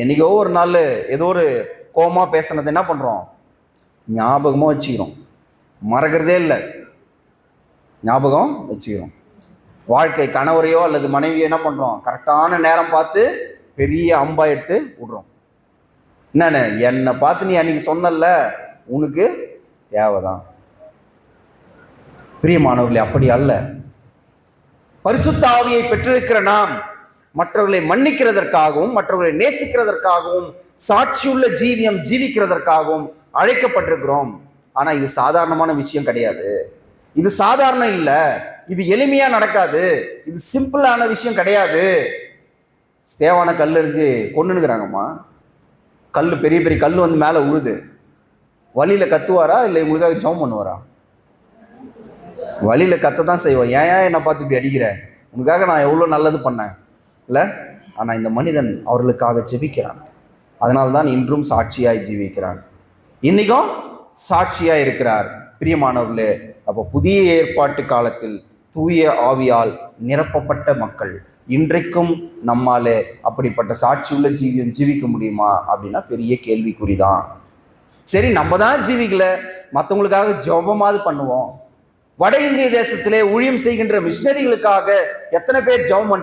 என்னைக்கோ ஒரு நாள் ஏதோ ஒரு கோமா பேசுனது என்ன பண்ணுறோம் ஞாபகமாக வச்சுக்கிறோம். மறக்கிறதே இல்லை. ஞாபகம் வச்சுக்கிறோம். வாழ்க்கை கணவரையோ அல்லது மனைவியோ என்ன பண்ணுறோம் கரெக்டான நேரம் பார்த்து பெரிய அம்பா எடுத்து விடுறோம். என்னண்ணே என்னை பார்த்து நீ அன்றைக்கி சொன்னல உனக்கு தேவைதான். பிரியமானவர்களே அப்படி அல்ல. பரிசுத்த ஆவியை பெற்றிருக்கிற நாம் மற்றவர்களை மன்னிக்கிறதற்காகவும் மற்றவர்களை நேசிக்கிறதற்காகவும் சாட்சியுள்ள ஜீவியம் ஜீவிக்கிறதற்காகவும் அழைக்கப்பட்டிருக்கிறோம். ஆனால் இது சாதாரணமான விஷயம் கிடையாது. இது சாதாரணம் இல்லை. இது எளிமையாக நடக்காது. இது சிம்பிளான விஷயம் கிடையாது. தேவான கல் எரிஞ்சு கொண்டுனுக்குறாங்கம்மா கல் பெரிய பெரிய கல் வந்து மேலே உழுது. வழியில் கத்துவாரா? இல்லை உங்களுக்காக ஜவம் பண்ணுவாரா? வழியில் கத்த தான் செய்வோம் ஏன் ஏன் என்னை பார்த்து இப்படி அடிக்கிற? உனக்காக நான் எவ்வளோ நல்லது பண்ணேன்? இல்லை ஆனால் இந்த மனிதன் அவர்களுக்காக ஜெபிக்கிறான். அதனால் தான் இன்றும் சாட்சியாய் ஜீவிக்கிறான். இன்னைக்கும் சாட்சியாக இருக்கிறார். பிரியமானவர்களே அப்போ புதிய ஏற்பாட்டு காலத்தில் தூய ஆவியால் நிரப்பப்பட்ட மக்கள் இன்றைக்கும் நம்மாலே அப்படிப்பட்ட சாட்சியுள்ள ஜீவியம் ஜீவிக்க முடியுமா அப்படின்னா பெரிய கேள்விக்குறி தான் சரி நம்ம தான் ஜீவிக்கல. மற்றவங்களுக்காக ஜபமாவது பண்ணுவோம். வட இந்திய தேசத்திலே ஊழியம் செய்கின்ற மிஷினரிகளுக்காக எத்தனை பேர் ஜெபம் பண்றீங்க